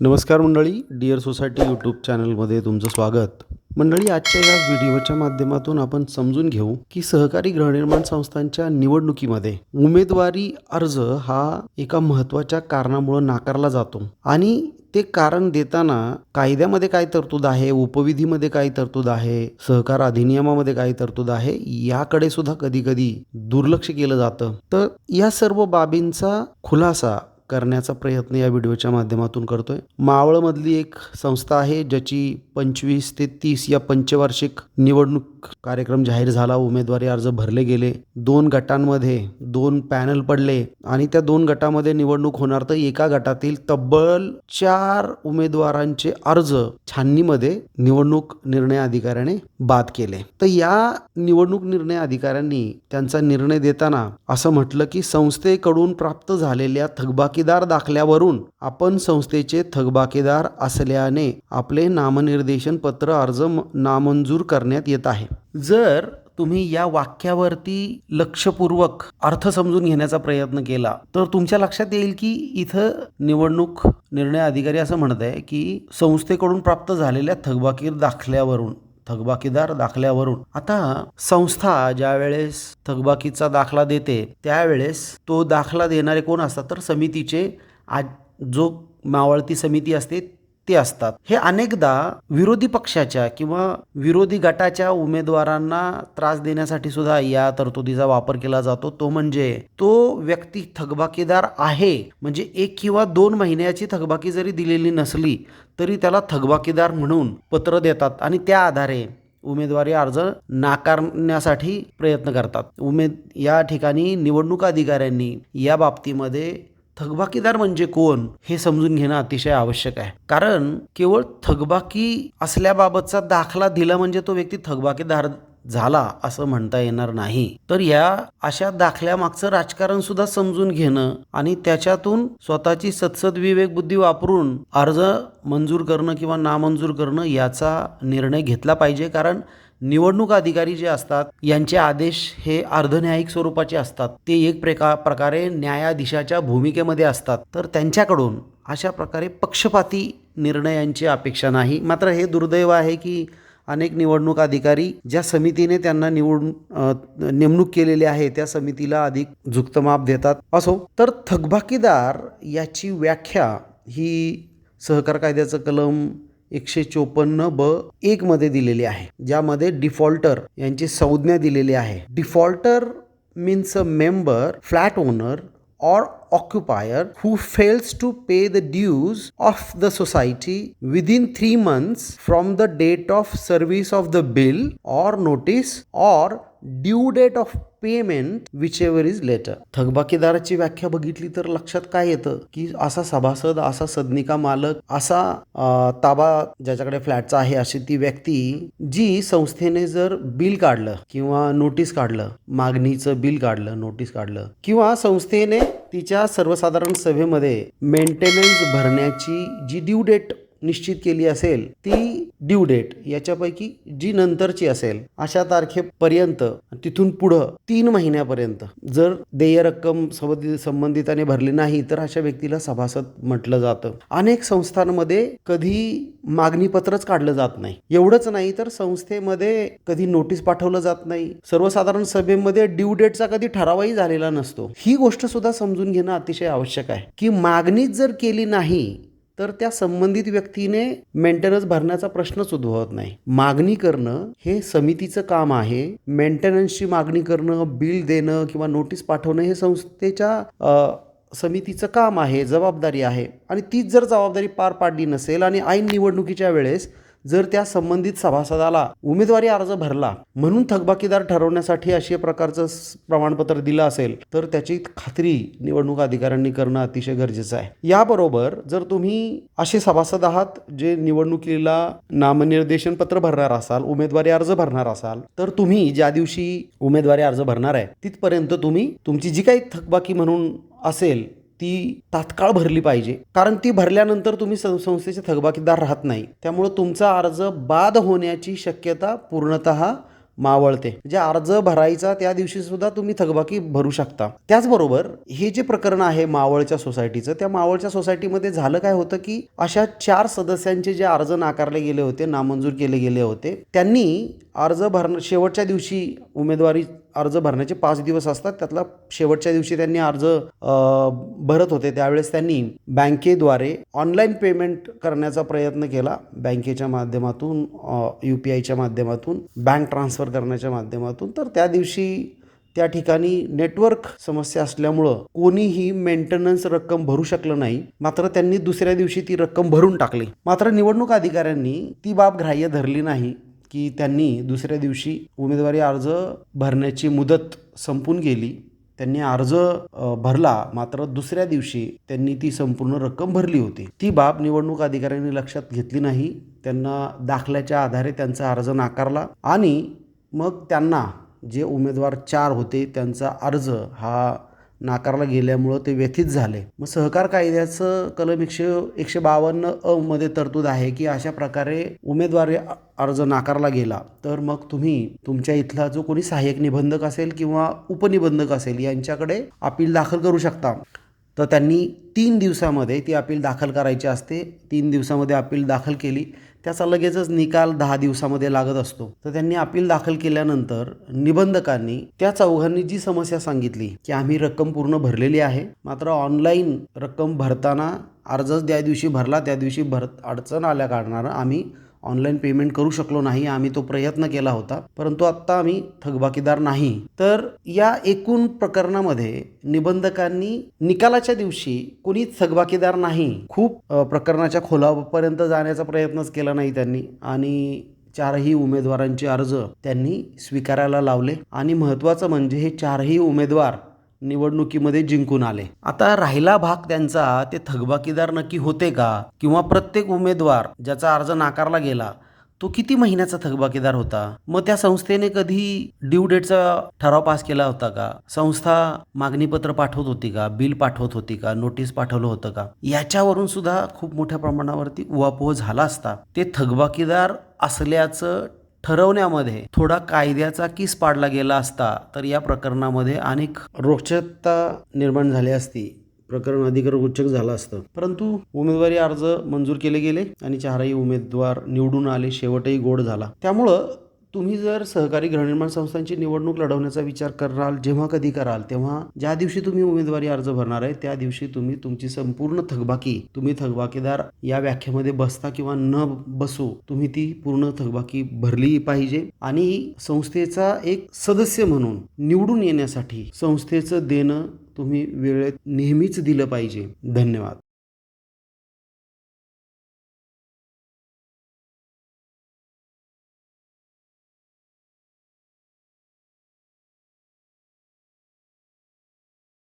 नमस्कार मंडळी dear society YouTube चॅनलमध्ये तुमचं स्वागत. मंडळी आजच्या या व्हिडिओच्या माध्यमातून आपण समजून घेऊ की सहकारी गृहनिर्माण संस्थांच्या निवडणुकीमध्ये उमेदवारी अर्ज हा एका महत्त्वाच्या कारणामुळं नाकारला जातो. आणि ते कारण देताना कायद्यामध्ये काय तरतूद आहे उपविधीमध्ये काय तरतूद आहे सहकार अधिनियमामध्ये काय तरतूद आहे याकडे सुद्धा कधी कधी दुर्लक्ष केलं जातं. तर या सर्व बाबींचा खुलासा करण्याचा प्रयत्न या व्हिडिओच्या माध्यमातून करतोय. मावळमधली एक संस्था आहे ज्याची पंचवीस ते तीस या पंचवार्षिक निवडणूक कार्यक्रम जाहीर झाला. उमेदवारी अर्ज भरले गेले. दोन गटांमध्ये दोन पॅनल पडले आणि त्या दोन गटामध्ये निवडणूक होणार तर एका गटातील तब्बल चार उमेदवारांचे अर्ज छाननीमध्ये निवडणूक निर्णय अधिकाऱ्याने बाद केले. तर या निवडणूक निर्णय अधिकाऱ्यांनी त्यांचा निर्णय देताना असं म्हटलं की संस्थेकडून प्राप्त झालेल्या थकबाकीदार दाखल्यावरून आपण संस्थेचे थकबाकीदार असल्याने आपले नामनिर्देशन पत्र अर्ज नामंजूर करण्यात येत आहे. जर तुम्ही या वाक्यावरती लक्षपूर्वक अर्थ समजून घेण्याचा प्रयत्न केला तर तुमच्या लक्षात येईल की इथं निवडणूक निर्णय अधिकारी असं म्हणत आहे की संस्थेकडून प्राप्त झालेल्या थकबाकीर दाखल्यावरून थकबाकीदार दाखल्यावरून. आता संस्था ज्या वेळेस थकबाकीचा दाखला देते त्यावेळेस तो दाखला देणारे कोण असतात? तर समितीचे आज जो मावळती समिती असते ते असतात. हे अनेकदा विरोधी पक्षाच्या किंवा विरोधी गटाच्या उमेदवारांना त्रास देण्यासाठी सुद्धा या तरतुदीचा वापर केला जातो. तो म्हणजे तो व्यक्ती थकबाकीदार आहे म्हणजे एक किंवा दोन महिन्याची थकबाकी जरी दिलेली नसली तरी त्याला थकबाकीदार म्हणून पत्र देतात आणि त्या आधारे उमेदवारी अर्ज नाकारण्यासाठी प्रयत्न करतात. उमेद या ठिकाणी निवडणूक अधिकाऱ्यांनी या बाबतीमध्ये थकबाकीदार म्हणजे कोण हे समजून घेणं अतिशय आवश्यक आहे. कारण केवळ थकबाकी असल्याबाबतचा दाखला दिला म्हणजे तो व्यक्ती थकबाकीदार झाला असं म्हणता येणार नाही. तर या अशा दाखल्यामागचं राजकारण सुद्धा समजून घेणं आणि त्याच्यातून स्वतःची सत्सद विवेक बुद्धी वापरून अर्ज मंजूर करणं किंवा नामंजूर करणं याचा निर्णय घेतला पाहिजे. कारण निवडणूक अधिकारी जे असतात यांचे आदेश हे अर्धन्यायिक स्वरूपाचे असतात. ते एक प्रका प्रकारे न्यायाधीशाच्या भूमिकेमध्ये असतात. तर त्यांच्याकडून अशा प्रकारे पक्षपाती निर्णयांची अपेक्षा नाही. मात्र हे दुर्दैव आहे की अनेक निवडणूक अधिकारी ज्या समितीने त्यांना निवडून नेमणूक केलेली आहे त्या समितीला अधिक झुक्तमाप देतात. असो तर थकबाकीदार याची व्याख्या ही सहकार कायद्याचं कलम एकशे चोपन्न ब एक मध्ये दिलेली आहे ज्यामध्ये डिफॉल्टर यांची संज्ञा दिलेली आहे. Defaulter means a member flat owner or occupier who fails to pay the dues of the society within three months from the date of service of the bill or notice or due date of payment whichever is later थकबाकीदाराची व्याख्या बघितली तर लक्षात काय येतं? की असा सभासद असा सदनिका मालक असा ताबा ज्याच्याकडे फ्लॅटचा आहे अशी ती व्यक्ती जी संस्थेने जर बिल काढलं किंवा नोटीस काढलं मागणीचं बिल काढलं नोटीस काढलं किंवा संस्थेने तिच्या सर्वसाधारण सभेमध्ये मेंटेनन्स भरण्याची जी ड्यू डेट निश्चित केली असेल ती ड्यू डेट याच्यापैकी जी नंतरची असेल अशा तारखेपर्यंत तिथून पुढं तीन महिन्यापर्यंत जर देय रक्कम संबंधिताने भरली नाही तर अशा व्यक्तीला सभासद म्हटलं जातं. अनेक संस्थांमध्ये कधी मागणीपत्रच काढलं जात नाही. एवढंच नाही तर संस्थेमध्ये कधी नोटीस पाठवलं जात नाही. सर्वसाधारण सभेमध्ये ड्यू डेटचा कधी ठरावही झालेला नसतो. ही गोष्ट सुद्धा समजून घेणं अतिशय आवश्यक आहे. की मागणीच जर केली नाही तर त्या संबंधित व्यक्तीने मेंटेनन्स भरण्याचा प्रश्नच उद्भवत नाही. मागणी करणं हे समितीचं काम आहे. मेंटेनन्सची मागणी करणं बिल देणं किंवा नोटीस पाठवणं हे संस्थेच्या समितीचं काम आहे जबाबदारी आहे. आणि तीच जर जबाबदारी पार पाडली नसेल आणि ऐन निवडणुकीच्या वेळेस जर त्या संबंधित सभासदाला उमेदवारी अर्ज भरला म्हणून थकबाकीदार ठरवण्यासाठी अशा प्रकारचं स- प्रमाणपत्र दिलं असेल तर त्याची खात्री निवडणूक अधिकाऱ्यांनी करणं अतिशय गरजेचं आहे. याबरोबर जर तुम्ही असे सभासद आहात जे निवडणुकीला नामनिर्देशन पत्र भरणार असाल उमेदवारी अर्ज भरणार असाल तर तुम्ही ज्या दिवशी उमेदवारी अर्ज भरणार आहे तिथपर्यंत तुम्ही तुमची जी काही थकबाकी म्हणून असेल ती तात्काळ भरली पाहिजे. कारण ती भरल्यानंतर तुम्ही सं- संस्थेचे थकबाकीदार राहत नाही. त्यामुळं तुमचा अर्ज बाद होण्याची शक्यता पूर्णतः मावळते. म्हणजे अर्ज भरायचा त्या दिवशी सुद्धा तुम्ही थकबाकी भरू शकता. त्याचबरोबर हे जे प्रकरण आहे मावळच्या सोसायटीचं त्या मावळच्या सोसायटीमध्ये झालं काय होतं की अशा चार सदस्यांचे जे अर्ज नाकारले गेले होते नामंजूर केले गेले होते त्यांनी अर्ज भरणं शेवटच्या दिवशी उमेदवारी अर्ज भरण्याचे पाच दिवस असतात. त्यातला शेवटच्या दिवशी त्यांनी अर्ज भरत होते. त्यावेळेस त्यांनी बँकेद्वारे ऑनलाईन पेमेंट करण्याचा प्रयत्न केला. बँकेच्या माध्यमातून यू पी आयच्या माध्यमातून बँक ट्रान्सफर करण्याच्या माध्यमातून. तर त्या दिवशी त्या ठिकाणी नेटवर्क समस्या असल्यामुळं कोणीही मेंटेनन्स रक्कम भरू शकलं नाही. मात्र त्यांनी दुसऱ्या दिवशी ती रक्कम भरून टाकली. मात्र निवडणूक अधिकाऱ्यांनी ती बाब ग्राह्य धरली नाही. की त्यांनी दुसऱ्या दिवशी उमेदवारी अर्ज भरण्याची मुदत संपून गेली. त्यांनी अर्ज भरला मात्र दुसऱ्या दिवशी त्यांनी ती संपूर्ण रक्कम भरली होती. ती बाब निवडणूक अधिकाऱ्यांनी लक्षात घेतली नाही. त्यांना दाखल्याच्या आधारे त्यांचा अर्ज नाकारला आणि मग त्यांना जे उमेदवार चार होते त्यांचा अर्ज हा नाकारला गेल्यामुळं ते व्यथित झाले. मग सहकार कायद्याचं कलम एकशे एकशे बावन्न अ मध्ये तरतूद आहे की अशा प्रकारे उमेदवारी अर्ज नाकारला गेला. तर मग तुम्ही तुमच्या इथला जो कोणी सहाय्यक निबंधक असेल किंवा उपनिबंधक असेल यांच्याकडे अपील दाखल करू शकता. तर त्यांनी तीन दिवसामध्ये ती अपील दाखल करायची असते. तीन दिवसामध्ये अपील दाखल केली. त्याचा लगेचच निकाल दहा दिवसामध्ये लागत असतो. तर त्यांनी अपील दाखल केल्यानंतर निबंधकांनी त्या चौघांनी जी समस्या सांगितली की आम्ही रक्कम पूर्ण भरलेली आहे मात्र ऑनलाईन रक्कम भरताना अर्जच त्या दिवशी भरला त्या दिवशी भरत अडचण आल्या कारणानं आम्ही ऑनलाईन पेमेंट करू शकलो नाही आम्ही तो प्रयत्न केला होता परंतु आत्ता आम्ही थकबाकीदार नाही. तर या एकूण प्रकरणामध्ये निबंधकांनी निकालाच्या दिवशी कोणी थकबाकीदार नाही. खूप प्रकरणाच्या खोलापर्यंत जाण्याचा प्रयत्नच केला नाही त्यांनी आणि चारही उमेदवारांचे अर्ज त्यांनी स्वीकारायला लावले. आणि महत्त्वाचं म्हणजे हे चारही उमेदवार निवडणुकीमध्ये जिंकून आले. आता राहिला भाग त्यांचा ते थकबाकीदार नक्की होते का? किंवा प्रत्येक उमेदवार ज्याचा अर्ज नाकारला गेला तो किती महिन्याचा थकबाकीदार होता? मग त्या संस्थेने कधी ड्यू डेटचा ठराव पास केला होता का? संस्था मागणीपत्र पाठवत होती का? बिल पाठवत होती का? नोटीस पाठवलं होतं का? याच्यावरून सुद्धा खूप मोठ्या प्रमाणावरती उहापोह झाला असता. ते थकबाकीदार असल्याचं ठरवण्यामध्ये थोडा कायद्याचा किस पाडला गेला असता तर या प्रकरणामध्ये अनेक रोचकता निर्माण झाली असती. प्रकरण अधिक रोचक झालं असतं. परंतु उमेदवारी अर्ज मंजूर केले गेले आणि चारही उमेदवार निवडून आले शेवटही गोड झाला. त्यामुळं तुम्ही जर सहकारी गृहनिर्माण संस्थांची निवडणूक लढवण्याचा विचार कराल जेव्हा कधी कराल तेव्हा ज्या दिवशी तुम्ही उमेदवारी अर्ज भरणार आहे त्या दिवशी तुम्ही तुमची संपूर्ण थकबाकी तुम्ही थकबाकीदार या व्याख्येमध्ये बसता किंवा न बसू तुम्ही ती पूर्ण थकबाकी भरली पाहिजे. आणि संस्थेचा एक सदस्य म्हणून निवडून येण्यासाठी संस्थेचं देणं तुम्ही वेळेत नेहमीच दिलं पाहिजे. धन्यवाद.